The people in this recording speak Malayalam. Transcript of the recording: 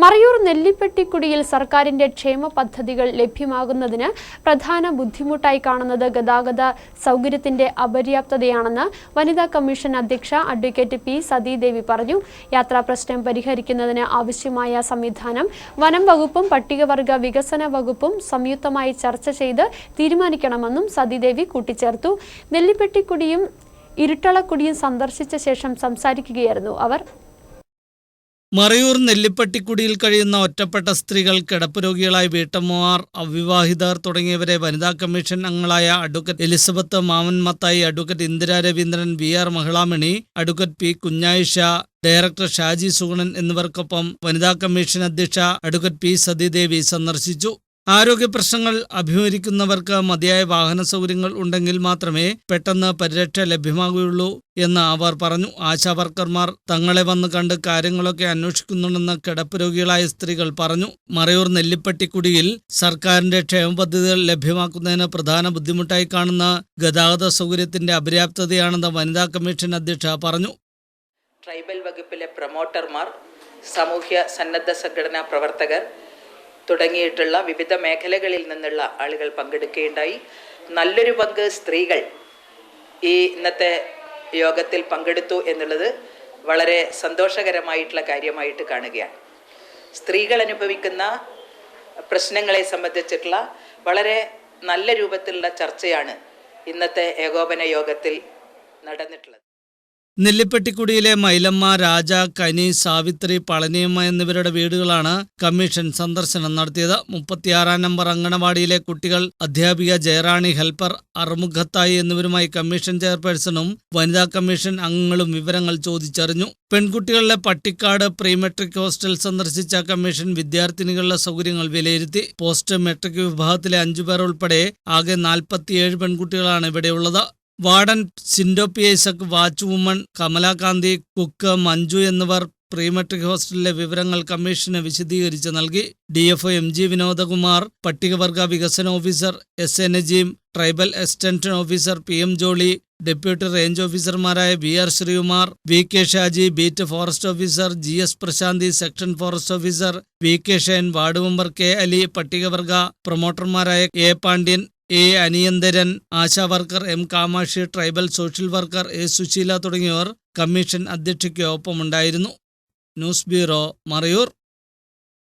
മറയൂർ നെല്ലിപ്പെട്ടിക്കുടിയിൽ സർക്കാരിന്റെ ക്ഷേമ പദ്ധതികൾ ലഭ്യമാകുന്നതിന് പ്രധാന ബുദ്ധിമുട്ടായി കാണുന്നത് ഗതാഗത സൗകര്യത്തിന്റെ അപര്യാപ്തതയാണെന്ന് വനിതാ കമ്മീഷൻ അധ്യക്ഷ അഡ്വക്കേറ്റ് പി സതീദേവി പറഞ്ഞു. യാത്രാ പ്രശ്നം പരിഹരിക്കുന്നതിന് ആവശ്യമായ സംവിധാനം വനം വകുപ്പും പട്ടികവർഗ വികസന വകുപ്പും സംയുക്തമായി ചർച്ച ചെയ്ത് തീരുമാനിക്കണമെന്നും സതീദേവി കൂട്ടിച്ചേർത്തു. നെല്ലിപ്പെട്ടിക്കുടിയും ഇരുട്ടളക്കുടിയും സന്ദർശിച്ച ശേഷം സംസാരിക്കുകയായിരുന്നു അവർ. മറയൂർ നെല്ലിപ്പട്ടിക്കുടിയിൽ കഴിയുന്ന ഒറ്റപ്പെട്ട സ്ത്രീകൾ കിടപ്പ് രോഗികളായ വീട്ടമ്മമാർ അവിവാഹിതർ തുടങ്ങിയവരെ വനിതാ കമ്മീഷൻ അംഗങ്ങളായ advocate Elizabeth Maman Mathai advocate Indira Raveendran V R Mahilamani advocate P Kunjayisha director Shaji Suganan എന്നിവർക്കൊപ്പം വനിതാ കമ്മീഷൻ അധ്യക്ഷ അഡ്വക്കറ്റ് പി സതീദേവി സന്ദർശിച്ചു. ആരോഗ്യ പ്രശ്നങ്ങൾ അഭിമുഖീകരിക്കുന്നവർക്ക് മതിയായ വാഹന സൗകര്യങ്ങൾ ഉണ്ടെങ്കിൽ മാത്രമേ പെട്ടെന്ന് പരിരക്ഷ ലഭ്യമാകുകയുള്ളൂ എന്ന് അവർ പറഞ്ഞു. ആശാവർക്കർമാർ തങ്ങളെ വന്ന് കണ്ട് കാര്യങ്ങളൊക്കെ അന്വേഷിക്കുന്നുണ്ടെന്ന് കിടപ്പ് രോഗികളായ സ്ത്രീകൾ പറഞ്ഞു. മറയൂർ നെല്ലിപ്പട്ടിക്കുടിയിൽ സർക്കാരിന്റെ ക്ഷേമ പദ്ധതികൾ ലഭ്യമാക്കുന്നതിന് പ്രധാന ബുദ്ധിമുട്ടായി കാണുന്ന ഗതാഗത സൗകര്യത്തിന്റെ അപര്യാപ്തതയാണെന്ന് വനിതാ കമ്മീഷൻ അധ്യക്ഷ പറഞ്ഞു. ട്രൈബൽ വകുപ്പിലെ പ്രൊമോട്ടർമാർ സാമൂഹ്യ സന്നദ്ധ സംഘടനാ പ്രവർത്തകർ തുടങ്ങിയിട്ടുള്ള വിവിധ മേഖലകളിൽ നിന്നുള്ള ആളുകൾ പങ്കെടുക്കുകയുണ്ടായി. നല്ലൊരു പങ്ക് സ്ത്രീകൾ ഈ ഇന്നത്തെ യോഗത്തിൽ പങ്കെടുത്തു എന്നുള്ളത് വളരെ സന്തോഷകരമായിട്ടുള്ള കാര്യമായിട്ട് കാണുകയാണ്. സ്ത്രീകൾ അനുഭവിക്കുന്ന പ്രശ്നങ്ങളെ സംബന്ധിച്ചിട്ടുള്ള വളരെ നല്ല രൂപത്തിലുള്ള ചർച്ചയാണ് ഇന്നത്തെ ഏകോപന യോഗത്തിൽ നടന്നിട്ടുള്ളത്. നെല്ലിപ്പെട്ടിക്കുടിയിലെ മൈലമ്മ രാജ കനി സാവിത്രി പളനിയമ്മ എന്നിവരുടെ വീടുകളാണ് കമ്മീഷൻ സന്ദർശനം നടത്തിയത്. മുപ്പത്തിയാറാം നമ്പർ അങ്കണവാടിയിലെ കുട്ടികൾ അധ്യാപിക ജയറാണി ഹെൽപ്പർ അറുമുഖത്തായി എന്നിവരുമായി കമ്മീഷൻ ചെയർപേഴ്സണും വനിതാ കമ്മീഷൻ അംഗങ്ങളും വിവരങ്ങൾ ചോദിച്ചറിഞ്ഞു. പെൺകുട്ടികളുടെ പട്ടിക്കാട് പ്രീ മെട്രിക് ഹോസ്റ്റൽ സന്ദർശിച്ച കമ്മീഷൻ വിദ്യാർത്ഥിനികളുടെ സൗകര്യങ്ങൾ വിലയിരുത്തി. പോസ്റ്റ് മെട്രിക് വിഭാഗത്തിലെ അഞ്ചുപേർ ഉൾപ്പെടെ ആകെ നാൽപ്പത്തിയേഴ് പെൺകുട്ടികളാണ് ഇവിടെയുള്ളത്. Warden Sindo Isaac watch woman Kamalakanthi cook Manju എന്നിവർ പ്രീ മെട്രിക് ഹോസ്റ്റലിലെ വിവരങ്ങൾ കമ്മീഷന് വിശദീകരിച്ച് നൽകി. D F M G Vinodkumar പട്ടികവർഗ വികസന officer S A Najeem tribal assistant officer P M Jolly deputy range ഓഫീസർമാരായ V R Sreekumar V K Shaji beat forest officer G S Prashanthi section forest officer V K Shine ward member K Ali പട്ടികവർഗ പ്രൊമോട്ടർമാരായ A Pandyan A Aniyantharan ASHA worker M Kamakshi tribal social worker A Sushila തുടങ്ങിയവർ കമ്മീഷൻ അധ്യക്ഷയ്ക്ക് ഒപ്പമുണ്ടായിരുന്നു ന്യൂസ് ബ്യൂറോ മറയൂർ.